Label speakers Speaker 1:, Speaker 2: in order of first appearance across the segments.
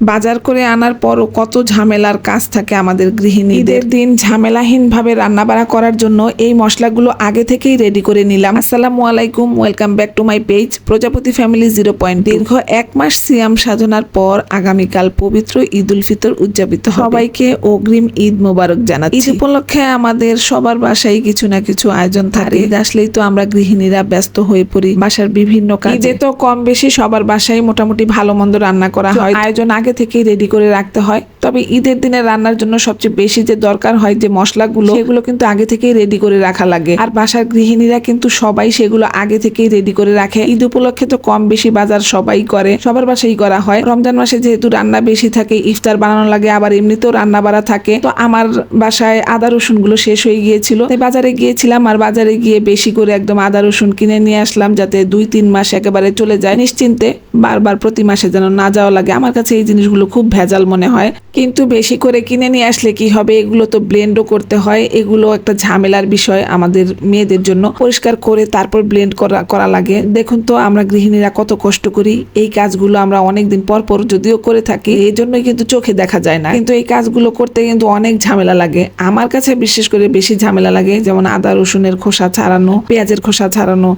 Speaker 1: বাজার করে আনার পরও কত ঝামেলার কাজ থাকে আমাদের গৃহিণীদের। দিন ঝামেলাহীনভাবে রান্নাবাড়া করার জন্য এই মশলাগুলো আগে থেকেই রেডি করে নিলাম। আসসালামু আলাইকুম welcome back to my page Prajapati family zero point দীর্ঘ এক মাস সিয়াম সাধনার পর আগামীকাল পবিত্র ঈদ উল ফিতর উদযাপিত সবাইকে অগ্রিম ঈদ মোবারক জানাচ্ছি। ঈদ উপলক্ষে আমাদের সবার বাসায় কিছু না কিছু আয়োজন থাকে। ঈদ আসলেই তো আমরা গৃহিণীরা ব্যস্ত হয়ে পড়ি বাসার বিভিন্ন কাজে। তো কম বেশি সবার বাসায় মোটামুটি ভালো মন্দ রান্না করা হয়। আয়োজন আগে থেকেই রেডি করে রাখতে হয়। তবে ঈদের দিনে রান্নার জন্য সবচেয়ে বেশি যে দরকার হয় যে মশলাগুলো, সেগুলো কিন্তু আগে থেকেই রেডি করে রাখা লাগে। আর বাসার গৃহিণীরা কিন্তু সবাই সেগুলো আগে থেকেই রেডি করে রাখে। ঈদ উপলক্ষে তো কম বেশি বাজার সবাই করে, সবার বাসাই করা হয়। রমজান মাসে যেহেতু রান্না বেশি থাকে, ইফতার বানানো লাগে, আবার এমনিতেও রান্না বাড়া থাকে। তো আমার বাসায় আদা রসুনগুলো শেষ হয়ে গিয়েছিল। তাই বাজারে গিয়েছিলাম আর বাজারে গিয়ে বেশি করে একদম আদা রসুন কিনে নিয়ে আসলাম যাতে দুই তিন মাস একেবারে চলে যায়। নিশ্চিন্তে বারবার প্রতি মাসে যেন না যাওয়া লাগে। আমার কাছে এই জিনিসগুলো খুব ভেজাল মনে হয়। কিন্তু বেশি করে কিনে নিয়ে আসলে কি হবে? এগুলো তো ব্লেন্ডও করতে হয়। এগুলো একটা ঝামেলার বিষয় আমাদের মেয়েদের জন্য। পরিষ্কার করে তারপর ব্লেন্ড করা করা লাগে। দেখুন তো, আমরা গৃহিণীরা কত কষ্ট করি। এই কাজগুলো আমরা অনেকদিন পর পর যদিও করে থাকি, এই জন্যই কিন্তু চোখে দেখা যায় না। কিন্তু এই কাজগুলো করতে কিন্তু অনেক ঝামেলা লাগে। আমার কাছে বিশেষ করে বেশি ঝামেলা লাগে, যেমন আদা, রসুনের খোসা ছাড়ানো, পেঁয়াজের খোসা ছাড়ানো,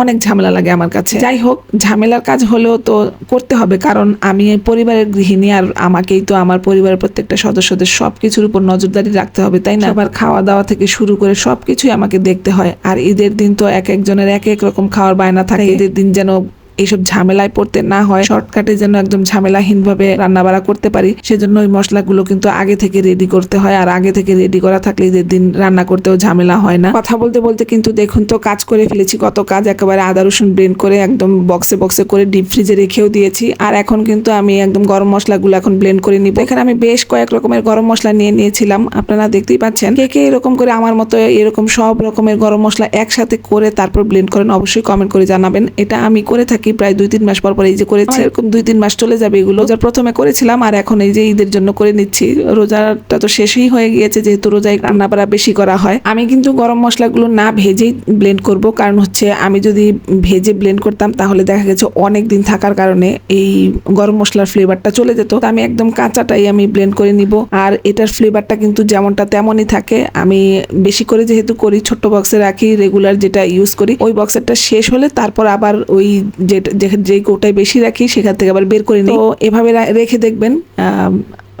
Speaker 1: অনেক ঝামেলা লাগে আমার কাছে। যাই হোক, ঝামেলার কাজ হলেও তো করতে হবে, কারণ আমি পরিবারের গৃহিণী আর আমাকেই তো আমার পরিবারের প্রত্যেকটা সদস্যদের সব কিছুর উপর নজরদারি রাখতে হবে তাই না? আবার খাওয়া দাওয়া থেকে শুরু করে সবকিছুই আমাকে দেখতে হয়। আর ঈদের দিন তো এক একজনের এক এক রকম খাওয়ার বায়না থাকে। ঈদের দিন যেন এইসব ঝামেলায় পড়তে না হয় শর্টকাটে যেন একদম ঝামেলাহীন ভাবে রান্না বাড়া করতে পারি। সেজন্য ওই মশলাগুলো কিন্তু আগে থেকে রেডি করতে হয়, আর আগে থেকে রেডি করা থাকলে যে দিন রান্না করতেও ঝামেলা হয় না। কথা বলতে বলতে কিন্তু দেখুন তো কাজ করে ফেলেছি, কত কাজ একেবারে আদা, রসুন ব্লেন্ড করে একদম বক্সে বক্সে করে ডিপ ফ্রিজে রেখেও দিয়েছি। আর এখন কিন্তু আমি একদম গরম মশলাগুলো এখন ব্লেন্ড করে নিব। এখানে আমি বেশ কয়েক রকমের গরম মশলা নিয়ে নিয়েছিলাম, আপনারা দেখতেই পাচ্ছেন। কে কে এরকম করে আমার মতো এরকম সব রকমের গরম মশলা একসাথে করে তারপর ব্লেন্ড করেন, অবশ্যই কমেন্ট করে জানাবেন। এটা আমি করে থাকি। প্রায় দুই তিন মাস পর পর এই যে করেছি এরকম দুই তিন মাস চলে যাবে এগুলো। রোজার প্রথমে করেছিলাম আর এখন এই যে ঈদের জন্য করে নিচ্ছি। রোজাটা তো শেষই হয়ে গিয়েছে যেহেতু রোজায় রান্না। বাড়া বেশি করা হয়। আমি কিন্তু গরম মশলাগুলো না ভেজেই ব্লেন্ড করব। কারণ হচ্ছে আমি যদি ভেজে ব্লেন্ড করতাম তাহলে দেখা গেছে অনেক দিন থাকার কারণে এই গরম মশলার ফ্লেভারটা চলে যেত। তো আমি একদম কাঁচাটাই আমি ব্লেন্ড করে নিব। আর এটার ফ্লেভারটা কিন্তু যেমনটা তেমনই থাকে। আমি বেশি করে যেহেতু করি ছোট্ট বক্সে রাখি রেগুলার যেটা ইউজ করি ওই বক্সেরটা শেষ হলে তারপর আবার ওই যেটা যে- যে কৌটায় বেশি রাখি, সেখান থেকে আবার বের করে নিই। তো এভাবে রেখে দেখবেন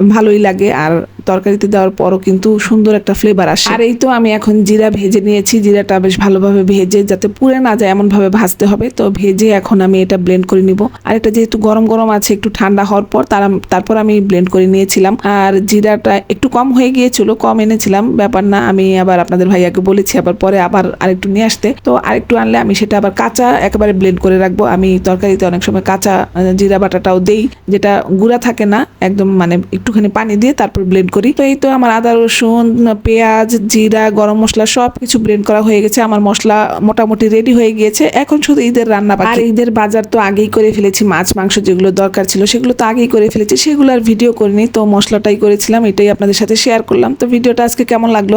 Speaker 1: ভালোই লাগে। আর তরকারিতে দেওয়ার পরও কিন্তু সুন্দর একটা ফ্লেভার আসে। আর এই তো আমি এখন জিরা ভেজে নিয়েছি, জিরাটা বেশ ভালোভাবে ভেজে যাতে পুড়ে না যায় এমন ভাবে ভাজতে হবে। তো ভেজে এখন আমি এটা ব্লেন্ড করে নিব। আর এটা যেহেতু গরম গরম আছে, একটু ঠান্ডা হওয়ার পর তার তারপর আমি ব্লেন্ড করে নিয়েছিলাম। আর জিরাটা একটু কম হয়ে গিয়েছিল, কম এনেছিলাম, ব্যাপার না, আমি আবার আপনাদের ভাইয়াকে বলেছি আবার পরে আবার আরেকটু নিয়ে আসতে। তো আরেকটু আনলে আমি সেটা আবার কাঁচা একেবারে ব্লেন্ড করে রাখব। আমি তরকারিতে অনেক সময় কাঁচা জিরা বাটাটাও দেই, যেটা গুঁড়া থাকে না, একদম মানে একটুখানি পানি দিয়ে তারপর ব্লেন্ড করি। তো এই তো আমার আদা, রসুন, পেঁয়াজ, জিরা, গরম মশলা সব কিছু ব্লেন্ড করা হয়ে গেছে। আমার মশলা মোটামুটি রেডি হয়ে গিয়েছে। এখন শুধু ঈদের রান্না আর ঈদের বাজার তো আগেই করে ফেলেছি। মাছ, মাংস যেগুলো দরকার ছিল সেগুলো তো আগেই করে ফেলেছি। সেগুলো আর ভিডিও করিনি। তো মশলাটাই করেছিলাম। এটাই আপনাদের সাথে শেয়ার করলাম। তো ভিডিওটা আজকে কেমন লাগল?